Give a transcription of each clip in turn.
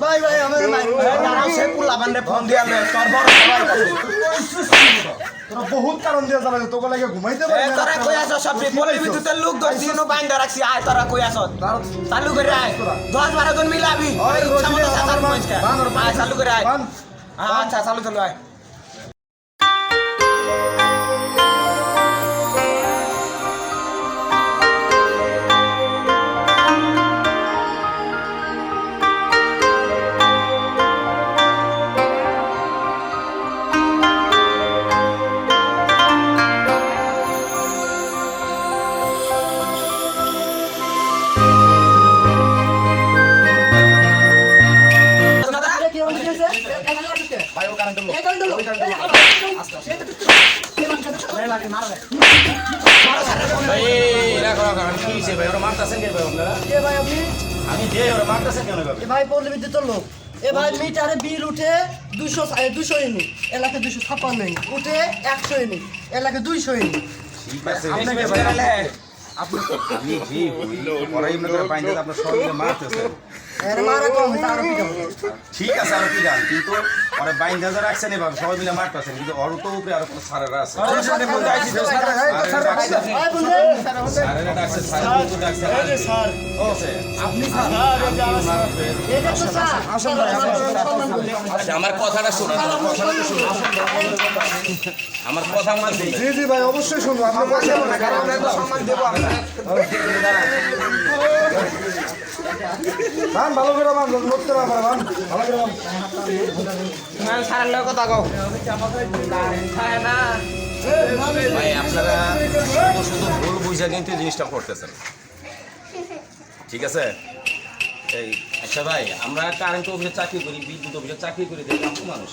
ভাই ভাই আমার ভাই দাঁড়াও সে পুলাবান্ডে ফোন দিয়া লে তোর বড় সবাই তোরা বহুত কারণ দিয়ে জ্বালাইছে তোকে লাগে ঘুমাইতে পারি না তোরা কই আছো সব? বলি বিদ্যুতের লোক ধরছি নো বাইন্দা রাখছি আয় তোরা কই আছো? চালু করে আয়। দশ বারো জন মিলাবি ইচ্ছা মতো চাচার বান। আয় চালু করে আয়। আচ্ছা চালু চালু আয়। ভাই মারতেছে পল্লী বিদ্যুতের লোক এ ভাই মিটারে বিল উঠে দুশো দুশো ইউনিট এলাকা দুশো ছাপ্পান্ন ইউনিট উঠে একশো ইউনিট এলাকা দুইশো ইউনিট আপনাকে আমি জি ওরা এমনি করে বাইন্দে আপনার শরীরে মারতেছেন ঠিক আছে আর কি কিন্তু ওরা যারা রাখছেন এভাবে সবাই মিলে মারতেছেন কিন্তু ওর তো উপরে আরও সারেরা আছে। আমার কথাটা শুনুন আমার কথা মতো শুনুন জি জি ভাই অবশ্যই শুনব। আপনি বসে বলেন কারণ সম্মান দেবো আমরা বান ভালো করে মান লড়তে না পারে মান ভালো করে মান। মান সারার লোক কথা কও। ভাই আপনারা শুধু শুধু ভুল বুঝা কিন্তু জিনিসটা করতেছেন। ঠিক আছে? এই আচ্ছা ভাই আমরা কারেন্ট অফিসে চাকরি করি বিদ্যুৎ অফিসে চাকরি করি দেখি আপনি মানুষ?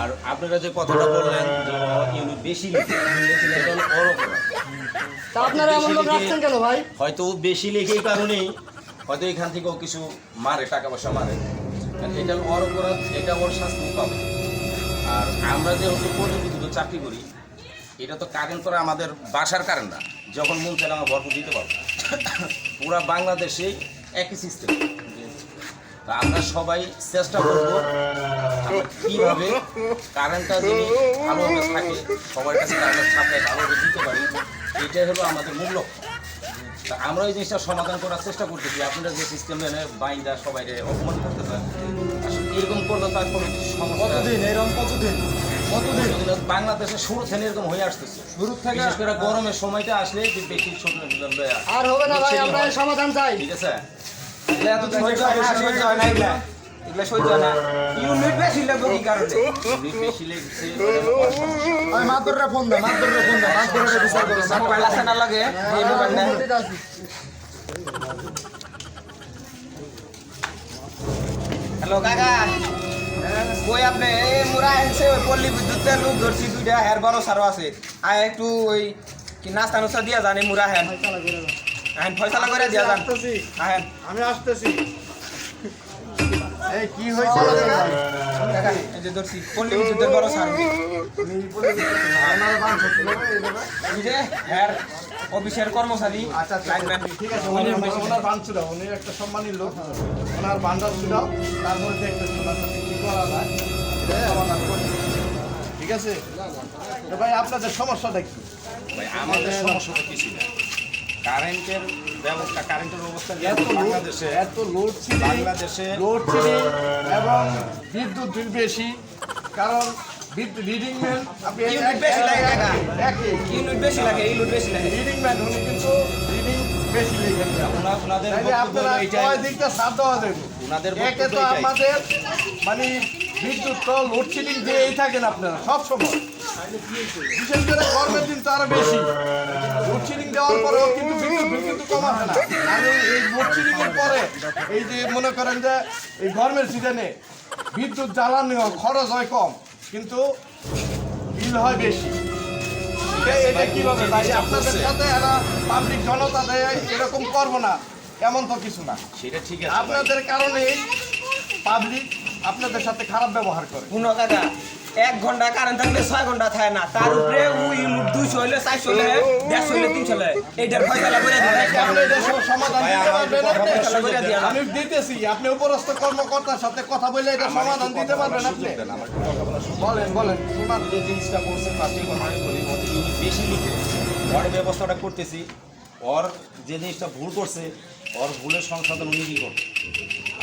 আর আপনারা যে কথাটা বললেন ইউনিট বেশি। তা আপনারা এমন লোক রাখছেন কেন ভাই? হয়তো বেশি লেখে এই কারণেই হয়তো এখান থেকে ও কিছু মারে টাকা পয়সা মারে। এটা ওর অপরাধ এটা ওর শাস্তি পাবে। আর আমরা যে হচ্ছে বিদ্যুৎ চাকরি করি এটা তো কারেন্ট করা আমাদের বাসার কারেন্ট না। যখন মন চাইলে আমরা ভরপুর দিতে পারব। পুরা বাংলাদেশে একই সিস্টেম তা আমরা সবাই চেষ্টা করব কীভাবে কারেন্টটা যদি ভালোভাবে থাকে, সবার কাছে কারেন্টের সাপ্লাই ভালোভাবে দিতে পারি, এটাই হলো আমাদের মূল লক্ষ্য। তা আমরা এই জিনিসটা সমাধান করার চেষ্টা করতেছি। আপনারা যে সিস্টেম এনে বাইন্দা সবাই অপমান করতে আসলে এরকম করলে তার কোনো সমস্যা কতদিন? বাংলাদেশে শুরু থেকে এরকম হয়ে আসতেছে। শুরু থেকে বিশেষ করে গরমের সময়টা আসলে যে বেশি ছোট আর হবে না ভাই আমরা সমাধান চাই। ঠিক আছে? এগুলা এত সহ্য না সহ্য হয় না এগুলা। সহ্য না। ইউনিট বেশি লাগবে কি কারণে। যদি বেশি লেগেছে আমি মাদুররে ফোন দে মাদুররে ফোন দে মাদুররে বিচার করে মোবাইল আছে না লাগে এই মোবাইল না হ্যালো। কাকা। কই আপনি এই মুরা এসে ওই পল্লী বিদ্যুতের লোক ধরছি দুইটা হের বড় সারো আছে। আর একটু ওই কি নাস্তা নুস্তা দিয়া জানি মুরা হেন। আহেন ফয়সালা করে দিয়া যান। আহেন। আমি আসতেছি। এই কি হয়েছে? যে ধরছি পল্লী বিদ্যুতের বড় সার। এই যে অফিসের কর্মচারী আচ্ছা আচ্ছা লাইনম্যান। ঠিক আছে ওনার বান ছিল উনি একটা সম্মানী লোক। ওনার বান্ডার ছিল তারপরে কি করা যায়? করছি। ঠিক আছে? তো ভাই আপনাদের সমস্যাটা কি? ভাই আমাদের সমস্যাটা কিছু না কারেন্টের ব্যবস্থা কারেন্টের অবস্থা এত বাংলাদেশে এত লোড ছিল বাংলাদেশে লোড ছিল এবং বিদ্যুৎ বিল বেশি। কারণ বিদ্যুৎ রিডিং ম্যান আপনি বেশি লাগে। ইউনিট বেশি লাগে ইউনিট বেশি লাগে। রিডিং ম্যান উনি কিন্তু রিডিং বেশি লিখেন ওনাদের আপনারা কয় দিকটা সাথ দেওয়া দেবো ওনাদের একে তো আমাদের মানে বিদ্যুৎ তো লোডশেডিং দিয়েই থাকেন আপনারা সব সময়। বিশেষ করে গরমের দিন তো আরও বেশি। লোডশেডিং দেওয়ার পরেও কিন্তু বিদ্যুৎ বিল কিন্তু কম আসে না। আর এই- লোডশেডিং এর পরে এই যে মনে করেন যে এই গরমের সিজনে বিদ্যুৎ জ্বালানি হয়, খরচ হয় কম কিন্তু বিল হয় বেশি। এটা- এটা কীভাবে? ভাই আপনাদের সাথে এরা পাবলিক জনতা দেয় এরকম করব না এমন তো কিছু না। সেটা ঠিক আছে আপনাদের কারণে পাবলিক আপনাদের সাথে খারাপ ব্যবহার করে। পুনঃ কাকা এক ঘণ্টা কারেন্ট থাকলে ছয় ঘণ্টা থাকে না। তার উপরে ওই দুইশো হইলে চারশো হইলে দেড়শো হইলে তিনশো হইলে এইটার ফয়সালা করে দেন। আমি দিতেছি আপনি উপরস্থ কর্মকর্তার সাথে কথা বলে এটা সমাধান দিতে পারবেন আপনি? বলেন বলেন। শোনান যে জিনিসটা করছে ফার্স্টে কথা আমি বলি বেশি লিখে ওর ব্যবস্থাটা করতেছি ওর যে জিনিসটা ভুল করছে ওর ভুলের সংশোধন উনি কি করবে?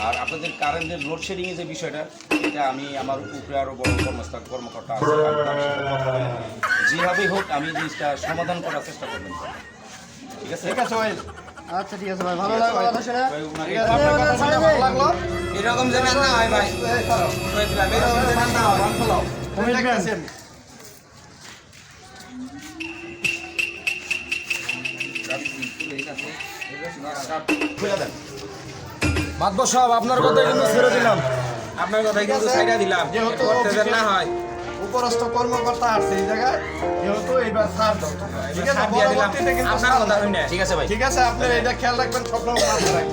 আর আপনাদের কারেন্টের লোডশেডিং এর যে বিষয়টা এটা আমি আমার উপরে আরও বড় কর্মস্থল কর্মকর্তা আছে আমি তার সাথে কথা বলে যেভাবেই হোক আমি জিনিসটা সমাধান করার চেষ্টা করবেন ঠিক আছে? ঠিক আছে ভাই। আচ্ছা ঠিক আছে ভাই। ভালো লাগল। কথা শুনে ভালো লাগল। এরকম যেন না হয় ভাই। এই সরো। এরকম যেন না হয়। বান ফেলাও। আমি দেখতেছি আমি। খুলে দেন। মাতবর সাহেব আপনার কথা কিন্তু ছেড়ে দিলাম। আপনার কথা কিন্তু সাইডা দিলাম। করতে যেন না হয়। উপরস্থ কর্মকর্তা আসছে এই জায়গায় যেহেতু এইবার সার ঠিক আছে আপনার কথা ঠিক আছে ভাই। ঠিক আছে আপনি এটা খেয়াল রাখবেন সব রকম রাখবেন